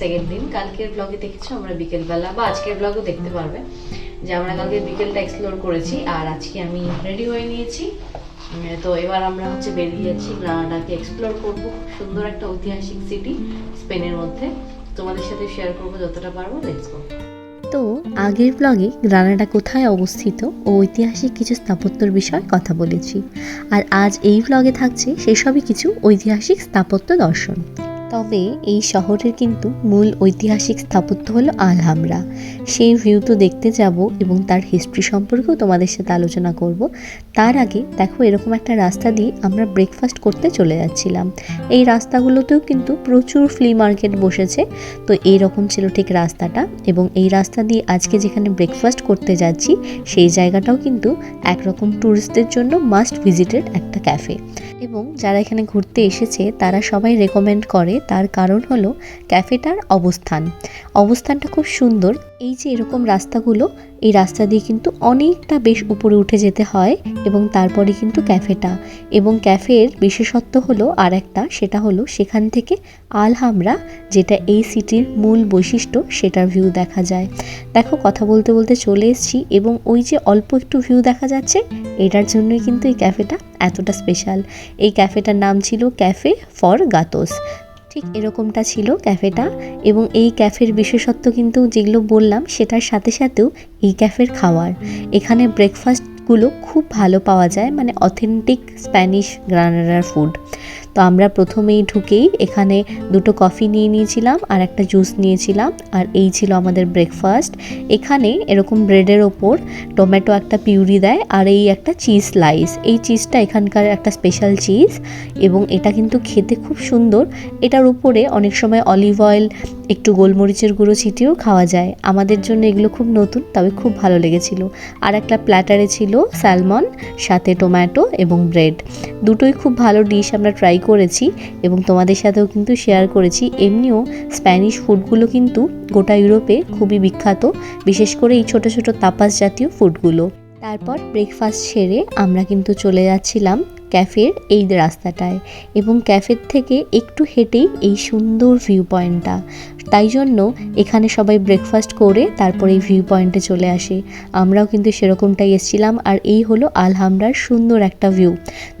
Second দিন, কালকের ব্লগে দেখেছ আমরা বিকেলবেলা, বা আজকের ব্লগও দেখতে পারবে, যে আমরা কালকে বিকেলটা এক্সপ্লোর করেছি, আর আজকে আমি রেডি হয়ে নিয়েছি। তো এবার আমরা হচ্ছে বেরিয়ে যাচ্ছি, গ্রানাডাকে এক্সপ্লোর করব সুন্দর একটা ঐতিহাসিক সিটি স্পেনের মধ্যে। তোমাদের সাথে শেয়ার করব যতটা পারব লেটস গো তো আগের ব্লগে গ্রানাডা কোথায় অবস্থিত ও ঐতিহাসিক কিছু স্থাপত্যর বিষয়ে কথা বলেছি। আর আজ এই ব্লগে থাকছে সেসবই কিছু ঐতিহাসিক স্থাপত্য দর্শন। তবে এই শহরের কিন্তু মূল ঐতিহাসিক স্থাপত্য হলো আলহামরা। সেই ভিউ তো দেখতে যাব এবং তার হিস্ট্রি সম্পর্কেও তোমাদের সাথে আলোচনা করব। তার আগে দেখো এরকম একটা রাস্তা দিয়ে আমরা ব্রেকফাস্ট করতে চলে যাচ্ছিলাম। এই রাস্তাগুলোতেও কিন্তু প্রচুর ফ্লি মার্কেট বসেছে। তো এইরকম ছিল ঠিক রাস্তাটা এবং এই রাস্তা দিয়ে আজকে যেখানে ব্রেকফাস্ট করতে যাচ্ছি, সেই জায়গাটাও কিন্তু একরকম ট্যুরিস্টদের জন্য মাস্ট ভিজিটেড একটা ক্যাফে এবং যারা এখানে ঘুরতে এসেছে, তারা সবাই রেকমেন্ড করে তার কারণ হলো ক্যাফেটার অবস্থান। অবস্থানটা খুব সুন্দর। এই যে এরকম রাস্তাগুলো, এই রাস্তা দিয়ে কিন্তু অনেকটা বেশ উপরে উঠে যেতে হয় এবং তারপরে কিন্তু ক্যাফেটা। এবং ক্যাফের বিশেষত্ব হলো আর একটা সেটা হলো সেখান থেকে আলহামরা, যেটা এই সিটির মূল বৈশিষ্ট্য, সেটার ভিউ দেখা যায়। দেখো, কথা বলতে বলতে চলে এসেছি এবং ওই যে অল্প একটু ভিউ দেখা যাচ্ছে, এটার জন্যই কিন্তু এই ক্যাফেটা এতটা স্পেশাল এই ক্যাফেটার নাম ছিল ক্যাফে ফর গাতোস ঠিক এরকমটা ছিল ক্যাফেটা এবং এই ক্যাফের বিশেষত্ব কিন্তু যেগুলো বললাম সেটার সাথে সাথেও এই ক্যাফের খাওয়ার। এখানে ব্রেকফাস্টগুলো খুব ভালো পাওয়া যায় মানে অথেন্টিক স্প্যানিশ গ্রানাডার ফুড তো আমরা প্রথমেই ঢুকেই এখানে দুটো কফি নিয়ে নিয়েছিলাম আর একটা জুস নিয়েছিলাম। আর এই ছিল আমাদের ব্রেকফাস্ট এখানে এরকম ব্রেডের ওপর টমেটো একটা পিউরি দেয় আর এই একটা চিজ স্লাইস এই চিজটা এখানকার একটা স্পেশাল চিজ এবং এটা কিন্তু খেতে খুব সুন্দর। এটার উপরে অনেক সময় অলিভ অয়েল একটু গোলমরিচের গুঁড়ো ছিটিয়েও খাওয়া যায়। আমাদের জন্য এগুলো খুব নতুন, তবে খুব ভালো লেগেছিল। আর একটা প্ল্যাটারে ছিল স্যালমন সাথে টমেটো এবং ব্রেড দুটোই খুব ভালো ডিশ আমরা ট্রাই করেছি এবং তোমাদের সাথেও কিন্তু শেয়ার করেছি। এমনিও স্প্যানিশ ফুডগুলো কিন্তু গোটা ইউরোপে খুবই বিখ্যাত, বিশেষ করে এই ছোট ছোট তাপাস জাতীয় ফুডগুলো তারপর ব্রেকফাস্ট সেরে আমরা কিন্তু চলে যাচ্ছিলাম ক্যাফের এই রাস্তাটায় এবং ক্যাফের থেকে একটু হেঁটেই এই সুন্দর ভিউ পয়েন্টটা তাই জন্য এখানে সবাই ব্রেকফাস্ট করে তারপর এই ভিউ পয়েন্টে চলে আসে। আমরাও কিন্তু সেরকমটাই এসেছিলাম আর এই হলো আলহামরার সুন্দর একটা ভিউ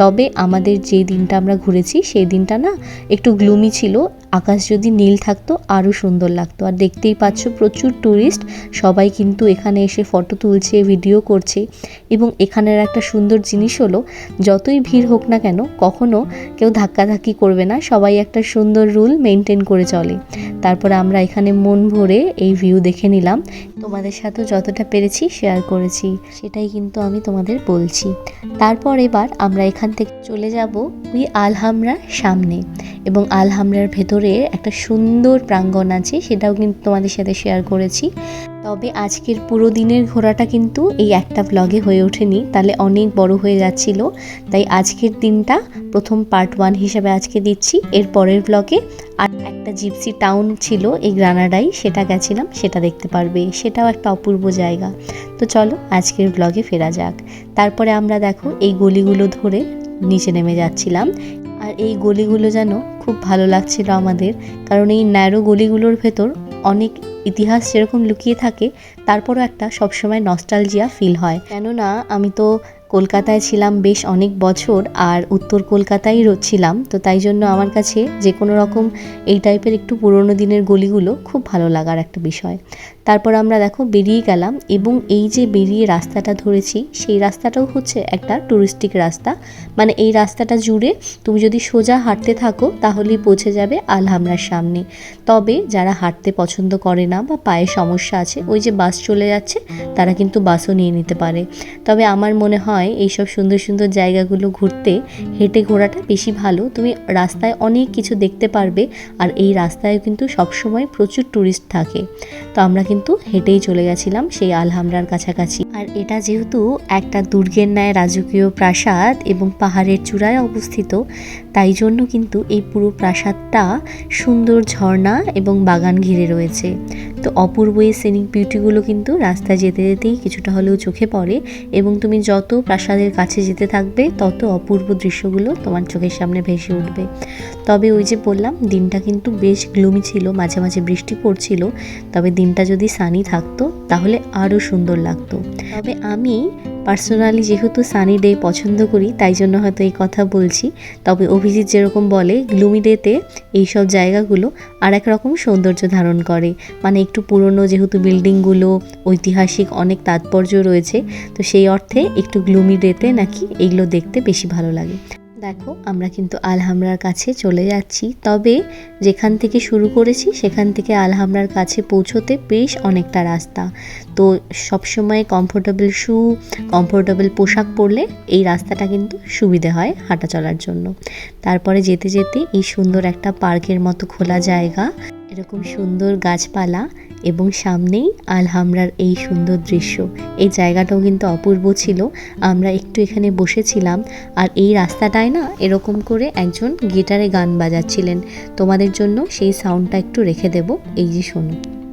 তবে আমাদের যে দিনটা আমরা ঘুরেছি, সেই দিনটা না একটু গ্লুমি ছিল, আকাশ যদি নীল থাকতো আরও সুন্দর লাগতো। আর দেখতেই পাচ্ছ প্রচুর ট্যুরিস্ট সবাই কিন্তু এখানে এসে ফটো তুলছে ভিডিও করছে এবং এখানের একটা সুন্দর জিনিস হলো, যতই ভিড় হোক না কেন, কখনো কেউ ধাক্কাধাক্কি করবে না, সবাই একটা সুন্দর রুল মেনটেন করে চলে। তারপরে আমরা এখানে মন ভরে এই ভিউ দেখে নিলাম। তোমাদের সাথেও যতটা পেরেছি শেয়ার করেছি, সেটাই কিন্তু আমি তোমাদের বলছি। তারপর এবার আমরা এখান থেকে চলে যাব ওই আলহামরার সামনে এবং আলহামরার ভেতরে একটা সুন্দর প্রাঙ্গণ আছে, সেটাও কিন্তু তোমাদের সাথে শেয়ার করেছি। তবে আজকের পুরো দিনের ঘোরাটা কিন্তু এই একটা ব্লগে হয়ে ওঠেনি, তাহলে অনেক বড় হয়ে যাচ্ছিল। তাই আজকের দিনটা প্রথম পার্ট ওয়ান হিসেবে আজকে দিচ্ছি, এর পরের ব্লগে আর একটা জিপসি টাউন ছিল, এই গ্রানাডাই, সেটা গেছিলাম, সেটা দেখতে পারবে। সেটাও একটা অপূর্ব জায়গা। তো চলো, আজকের ব্লগে ফেরা যাক। তারপরে আমরা দেখো, এই গলিগুলো ধরে নিচে নেমে যাচ্ছিলাম। আর এই গলিগুলো যেন খুব ভালো লাগছিল আমাদের, কারণ এই ন্যারো গলিগুলোর ভেতর অনেক ইতিহাস যেরকম লুকিয়ে থাকে, তারপরও একটা সবসময় নস্টালজিয়া ফিল হয়। কেননা আমি তো কলকাতায় ছিলাম বেশ অনেক বছর আর উত্তর কলকাতায় ছিলাম, তো তাই জন্য আমার কাছে যে কোনো রকম এই টাইপের একটু পুরোনো দিনের গলিগুলো খুব ভালো লাগার একটা বিষয়। তারপর আমরা দেখো বেরিয়ে গেলাম এবং এই যে বেরিয়ে রাস্তাটা ধরেছি, সেই রাস্তাটাও হচ্ছে একটা টুরিস্টিক রাস্তা। মানে এই রাস্তাটা জুড়ে তুমি যদি সোজা হাঁটতে থাকো, তাহলেই পৌঁছে যাবে আলহামরার সামনে। তবে যারা হাঁটতে পছন্দ করে না বা পায়ে সমস্যা আছে, ওই যে বাস চলে যাচ্ছে, তারা কিন্তু বাসও নিয়ে নিতে পারে। তবে আমার মনে হয় এইসব সুন্দর সুন্দর জায়গাগুলো ঘুরতে হেঁটে ঘোরাটা বেশি ভালো। তুমি রাস্তায় অনেক কিছু দেখতে পারবে আর এই রাস্তায় কিন্তু সবসময় প্রচুর টুরিস্ট থাকে। তো আমরা কিন্তু হেঁটেই চলে গেছিলাম সেই আলহামরার কাছাকাছি। আর এটা যেহেতু একটা দুর্গের ন্যায় রাজকীয় প্রাসাদ এবং পাহাড়ের চূড়ায় অবস্থিত, তাই জন্য কিন্তু এই পুরো প্রাসাদটা সুন্দর ঝর্ণা এবং বাগান ঘিরে রয়েছে। তো অপূর্ব এই সিনিক বিউটিগুলো কিন্তু রাস্তায় যেতে যেতেই কিছুটা হলেও চোখে পড়ে এবং তুমি যত প্রাসাদের কাছে যেতে থাকবে, তত অপূর্ব দৃশ্যগুলো তোমার চোখের সামনে ভেসে উঠবে। তবে ওই যে বললাম, দিনটা কিন্তু বেশ গ্লুমি ছিল, মাঝে মাঝে বৃষ্টি পড়ছিল, তবে দিনটা যদি সানি থাকতো, তাহলে আরও সুন্দর লাগতো। তবে আমি পার্সোনালি যেহেতু সানি ডে পছন্দ করি, তাই জন্য হয়তো এই কথা বলছি। তবে অভিজিৎ যেরকম বলে, গ্লুমি ডেতে এইসব জায়গাগুলো আর এক রকম সৌন্দর্য ধারণ করে। মানে একটু পুরনো যেহেতু বিল্ডিংগুলো, ঐতিহাসিক অনেক তাৎপর্য রয়েছে, তো সেই অর্থে একটু গ্লুমি ডেতে নাকি এইগুলো দেখতে বেশি ভালো লাগে। দেখো, আমরা কিন্তু আলহামরার কাছে চলে যাচ্ছি। তবে যেখান থেকে শুরু করেছি, সেখান থেকে আলহামরার কাছে পৌঁছোতে বেশ অনেকটা রাস্তা। তো সবসময় কমফোর্টেবল শু কমফোর্টেবল পোশাক পরলে এই রাস্তাটা কিন্তু সুবিধে হয় হাঁটা চলার জন্য। তারপরে যেতে যেতে এই সুন্দর একটা পার্কের মতো খোলা জায়গা। এরকম সুন্দর গাছপালা এবং সামনেই আলহামরার এই সুন্দর দৃশ্য। এই জায়গাটাও কিন্তু অপূর্ব ছিল। আমরা একটু এখানে বসেছিলাম আর এই রাস্তাটায় না এরকম করে একজন গিটারে গান বাজাচ্ছিলেন। তোমাদের জন্য সেই সাউন্ডটা একটু রেখে দেব। এই যে শোনো।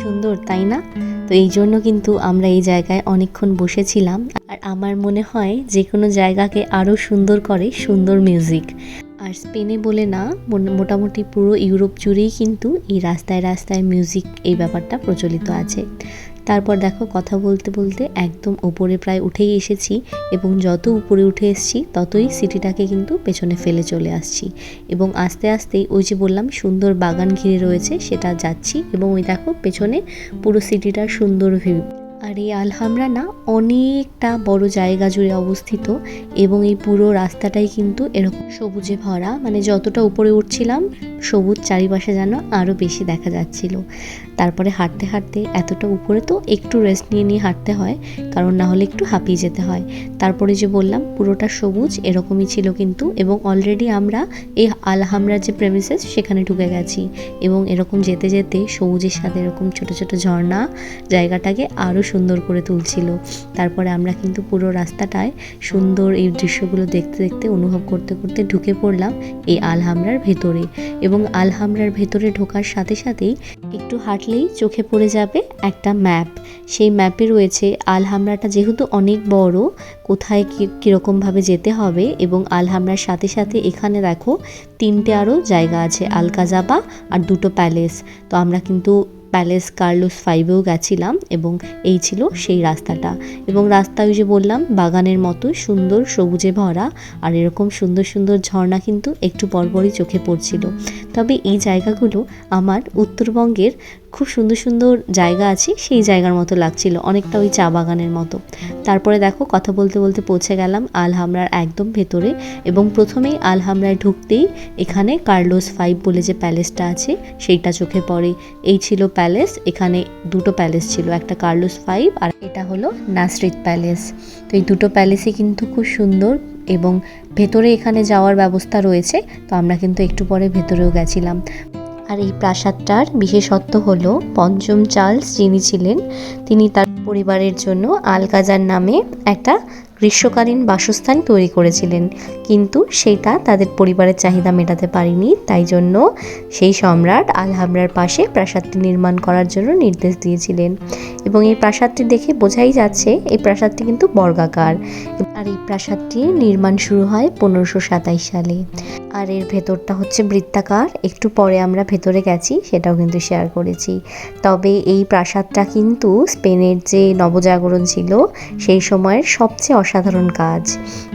সুন্দর, তাই না? তো এই জন্য কিন্তু আমরা এই জায়গায় অনেকক্ষণ বসেছিলাম। আর আমার মনে হয় যে কোনো জায়গাকে আরও সুন্দর করে সুন্দর মিউজিক। আর স্পেনে বলে না মোটামুটি পুরো ইউরোপ জুড়েই কিন্তু এই রাস্তায় রাস্তায় মিউজিক এই ব্যাপারটা প্রচলিত আছে। তারপর দেখো কথা বলতে বলতে একদম ওপরে প্রায় উঠেই এসেছি এবং যত উপরে উঠে এসেছি ততই সিটিটাকে কিন্তু পেছনে ফেলে চলে আসছি। এবং আস্তে আস্তেই ওই যে বললাম সুন্দর বাগান ঘিরে রয়েছে সেটা যাচ্ছি এবং ওই দেখো পেছনে পুরো সিটিটার সুন্দর ভিউ। আর এই আলহামরা না অনেকটা বড় জায়গা জুড়ে অবস্থিত এবং এই পুরো রাস্তাটাই কিন্তু এরকম সবুজে ভরা মানে যতটা উপরে উঠছিলাম, সবুজ চারিপাশে যেন আরও বেশি দেখা যাচ্ছিল। তারপরে হাঁটতে হাঁটতে এতটা উপরে তো একটু রেস্ট নিয়ে নিয়ে হাঁটতে হয়, কারণ না হলে একটু হাঁপিয়ে যেতে হয়। তারপরে যে বললাম, পুরোটা সবুজ, এরকমই ছিল কিন্তু এবং অলরেডি আমরা এই আলহামরার যে প্রেমিসেস সেখানে ঢুকে গেছি এবং এরকম যেতে যেতে সবুজের সাথে এরকম ছোট ছোট ঝর্ণা জায়গাটাকে আরও সুন্দর করে তুলছিল। তারপরে আমরা কিন্তু পুরো রাস্তাটায় সুন্দর এই দৃশ্যগুলো দেখতে দেখতে, অনুভব করতে করতে ঢুকে পড়লাম এই আলহামরার ভেতরে। এবং আলহামরার ভেতরে ঢোকার সাথে সাথেই একটু হাঁটলেই চোখে পড়ে যাবে একটা ম্যাপ। সেই ম্যাপে রয়েছে আলহামরাটা যেহেতু অনেক বড়, কোথায় কী, কীরকমভাবে যেতে হবে এবং আলহামরার সাথে সাথে এখানে দেখো তিনটে আরও জায়গা আছে আলকাজাবা আর দুটো প্যালেস। তো আমরা কিন্তু প্যালেস কার্লোস ফাইভেও গেছিলাম এবং এই ছিল সেই রাস্তাটা। এবং রাস্তা ওই যে বললাম, বাগানের মতো সুন্দর, সবুজে ভরা আর এরকম সুন্দর সুন্দর ঝর্ণা কিন্তু একটু পরপরই চোখে পড়ছিল। তবে এই জায়গাগুলো আমার উত্তরবঙ্গের খুব সুন্দর সুন্দর জায়গা আছে, সেই জায়গার মতো লাগছিল, অনেকটা ওই চা বাগানের মতো। তারপরে দেখো, কথা বলতে বলতে পৌঁছে গেলাম আলহামরার একদম ভেতরে এবং প্রথমেই আলহামরায় ঢুকতেই এখানে কার্লোস ফাইভ বলে যে প্যালেসটা আছে, সেইটা চোখে পড়ে। এই ছিল প্যালেস, এখানে দুটো প্যালেস ছিল, একটা কার্লোস ফাইভ আর এটা হলো নাসরিত প্যালেস। তো এই দুটো প্যালেসই কিন্তু খুব সুন্দর এবং ভেতরে এখানে যাওয়ার ব্যবস্থা রয়েছে, তো আমরা কিন্তু একটু পরে ভেতরেও গেছিলাম। আর এই প্রাসাদটার বিশেষত্ব হলো পঞ্চম চার্লস যিনি ছিলেন, তিনি তার পরিবারের জন্য আলকাজার নামে একটা গ্রীষ্মকালীন বাসস্থান তৈরি করেছিলেন। কিন্তু সেটা তাদের পরিবারের চাহিদা মেটাতে পারেনি, তাই জন্য সেই সম্রাট আলহামরার পাশে প্রাসাদটি নির্মাণ করার জন্য নির্দেশ দিয়েছিলেন। এবং এই প্রাসাদটি দেখে বোঝাই যাচ্ছে, এই প্রাসাদটি কিন্তু বর্গাকার। আর এই প্রাসাদটি নির্মাণ শুরু হয় পনেরোশো সাতাইশ সালে। আর এর ভেতরটা হচ্ছে বৃত্তাকার। একটু পরে আমরা ভেতরে গেছি, সেটাও কিন্তু শেয়ার করেছি। তবে এই প্রাসাদটা কিন্তু স্পেনের যে নবজাগরণ ছিল, সেই সময়ের সবচেয়ে অসাধারণ কাজ।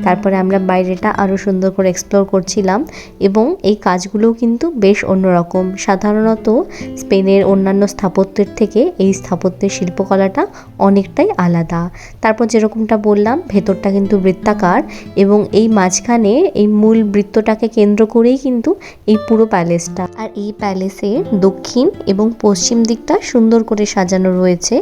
তারপরে আমরা বাইরেটা আরও সুন্দর করে এক্সপ্লোর করছিলাম এবং এই কাজগুলোও কিন্তু বেশ অন্যরকম। সাধারণত স্পেনের অন্যান্য স্থাপত্যের থেকে এই স্থাপত্যের শিল্পকলাটা অনেকটাই আলাদা। তারপর যেরকমটা বললাম, ভেতরটা কিন্তু বৃত্তাকার এবং এই মাঝখানে এই মূল বৃত্তটাকে কেন্দ্র করেই কিন্তু এই পুরো প্যালেসটা। আর এই প্যালেসের দক্ষিণ এবং পশ্চিম দিকটা সুন্দর করে সাজানো রয়েছে।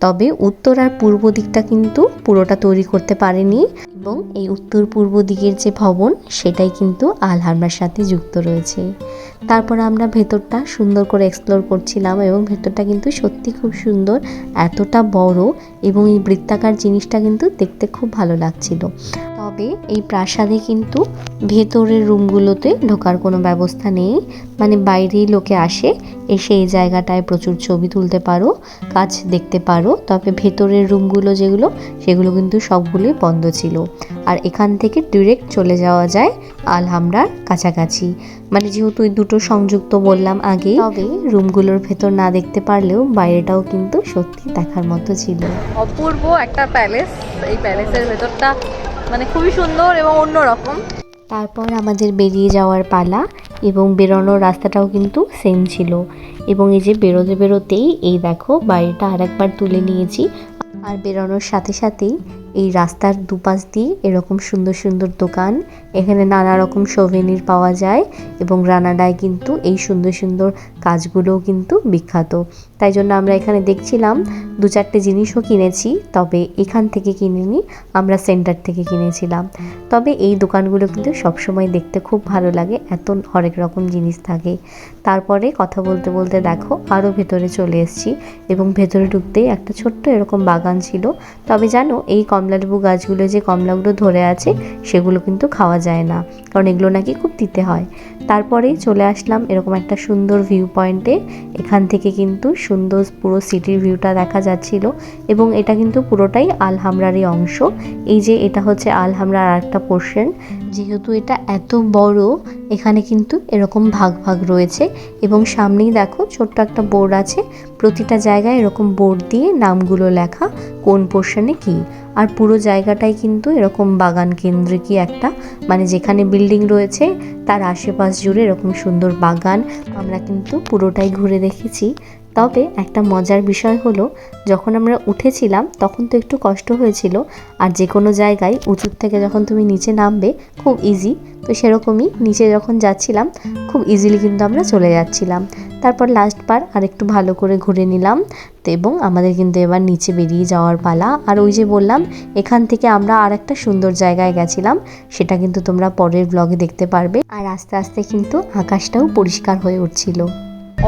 তবে উত্তর আর পূর্ব দিকটা কিন্তু পুরোটা তৈরি করতে পারেনি। এবং এই উত্তর পূর্ব দিকের যে ভবন, সেটাই কিন্তু আলহামরার সাথে যুক্ত রয়েছে। তারপর আমরা ভেতরটা সুন্দর করে এক্সপ্লোর করছিলাম এবং ভেতরটা কিন্তু সত্যি খুব সুন্দর, এতটা বড় এবং এই বৃত্তাকার জিনিসটা কিন্তু দেখতে খুব ভালো লাগছিল। তবে এই প্রাসাদে কিন্তু ভেতরের রুমগুলোতে ঢোকার কোনো ব্যবস্থা নেই। মানে বাইরেই লোকে আসে, এসে এই জায়গাটায় প্রচুর ছবি তুলতে পারো, কাজ দেখতে পারো। তবে ভেতরের রুমগুলো যেগুলো, সেগুলো কিন্তু সবগুলোই বন্ধ ছিল। আর এখান থেকে ডিরেক্ট চলে যাওয়া যায় আলহামরার কাছাকাছি। মানে যেহেতু এই দুটো সংযুক্ত বললাম আগে তবে রুমগুলোর ভেতর না দেখতে পারলেও বাইরেটাও কিন্তু সত্যি দেখার মতো ছিল। অপূর্ব একটা প্যালেস এই প্যালেসের ভেতরটা মানে খুবই সুন্দর এবং অন্যরকম। তারপর আমাদের বেরিয়ে যাওয়ার পালা এবং বেরোনোর রাস্তাটাও কিন্তু সেম ছিল। এবং এই যে বেরোতে বেরোতেই এই দেখো বাড়িটা আরেকবার তুলে নিয়েছি। আর বেরোনোর সাথে সাথেই এই রাস্তার দুপাশ দিয়ে এরকম সুন্দর সুন্দর দোকান, এখানে নানা রকম সোভেনির পাওয়া যায় এবং রানাডায় কিন্তু এই সুন্দর সুন্দর কাজগুলোও কিন্তু বিখ্যাত। তাই জন্য আমরা এখানে দেখছিলাম দু চারটে জিনিসও কিনেছি, তবে এখান থেকে কিনিনি, আমরা সেন্টার থেকে কিনেছিলাম। তবে এই দোকানগুলো কিন্তু সবসময় দেখতে খুব ভালো লাগে, এত হরেক রকম জিনিস থাকে। তারপরে কথা বলতে বলতে দেখো, আরও ভেতরে চলে এসেছি এবং ভেতরে ঢুকতেই একটা ছোট্ট এরকম বাগান ছিল। তবে জানো, এই কমলালেবু গাছগুলো যে কমলাগুলো ধরে আছে, সেগুলো কিন্তু খাওয়া যায় না, কারণ এগুলো নাকি খুব দিতে হয়। তারপরেই চলে আসলাম এরকম একটা সুন্দর ভিউ পয়েন্টে এখান থেকে কিন্তু সুন্দর পুরো সিটির ভিউটা দেখা যাচ্ছিল এবং এটা কিন্তু পুরোটাই আলহামরারই অংশ। এই যে এটা হচ্ছে আলহামরার আরেকটা পোর্শন যেহেতু এটা এত বড়, এখানে কিন্তু এরকম ভাগ ভাগ রয়েছে এবং সামনেই দেখো ছোট্ট একটা বোর্ড আছে। প্রতিটা জায়গায় এরকম বোর্ড দিয়ে নামগুলো লেখা, কোন পোর্শনে কি। আর পুরো জায়গাটাই কিন্তু এরকম বাগান কেন্দ্রিকই একটা। মানে যেখানে বিল্ডিং রয়েছে, তার আশেপাশ জুড়ে এরকম সুন্দর বাগান। আমরা কিন্তু পুরোটাই ঘুরে দেখেছি। তবে একটা মজার বিষয় হলো, যখন আমরা উঠেছিলাম তখন তো একটু কষ্ট হয়েছিল আর যে কোনো জায়গায় উঁচুর থেকে যখন তুমি নিচে নামবে খুব ইজি তো সেরকমই নিচে যখন যাচ্ছিলাম খুব ইজিলি কিন্তু আমরা চলে যাচ্ছিলাম। তারপর লাস্ট বার আর একটু ভালো করে ঘুরে নিলাম তো এবং আমাদের কিন্তু এবার নিচে বেরিয়ে যাওয়ার পালা। আর ওই যে বললাম, এখান থেকে আমরা আর একটা সুন্দর জায়গায় গেছিলাম, সেটা কিন্তু তোমরা পরের ব্লগে দেখতে পারবে। আর আস্তে আস্তে কিন্তু আকাশটাও পরিষ্কার হয়ে উঠছিল।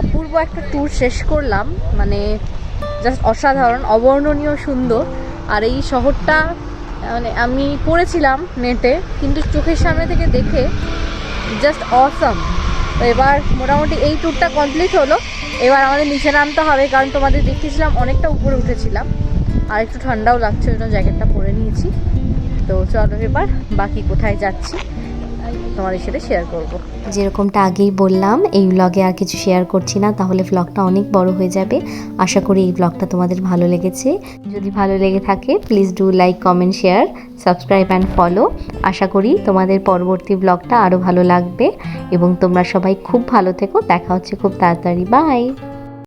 অপূর্ব একটা ট্যুর শেষ করলাম মানে জাস্ট অসাধারণ, অবর্ণনীয়, সুন্দর। আর এই শহরটা মানে আমি পড়েছিলাম নেটে, কিন্তু চোখের সামনে থেকে দেখে জাস্ট অসম তো এবার মোটামুটি এই ট্যুরটা কমপ্লিট হলো। এবার আমাদের নিচে নামতে হবে, কারণ তোমাদের দেখিয়েছিলাম, অনেকটা উপরে উঠেছিলাম। আর একটু ঠান্ডাও লাগছে, ওই জন্য জ্যাকেটটা পরে নিয়েছি। তো চলো এবার বাকি কোথায় যাচ্ছি। তোমাদের সাথে শেয়ার করব। যেরকমটা আগেই বললাম, এই ব্লগে আর কিছু শেয়ার করছি না, তাহলে ব্লগটা অনেক বড় হয়ে যাবে। আশা করি এই ব্লগটা তোমাদের ভালো লেগেছে। যদি ভালো লেগে থাকে please do like comment share subscribe and follow আশা করি তোমাদের পরবর্তী ব্লগটা আরও ভালো লাগবে। এবং তোমরা সবাই খুব ভালো থেকো। দেখা হচ্ছে খুব তাড়াতাড়ি। বাই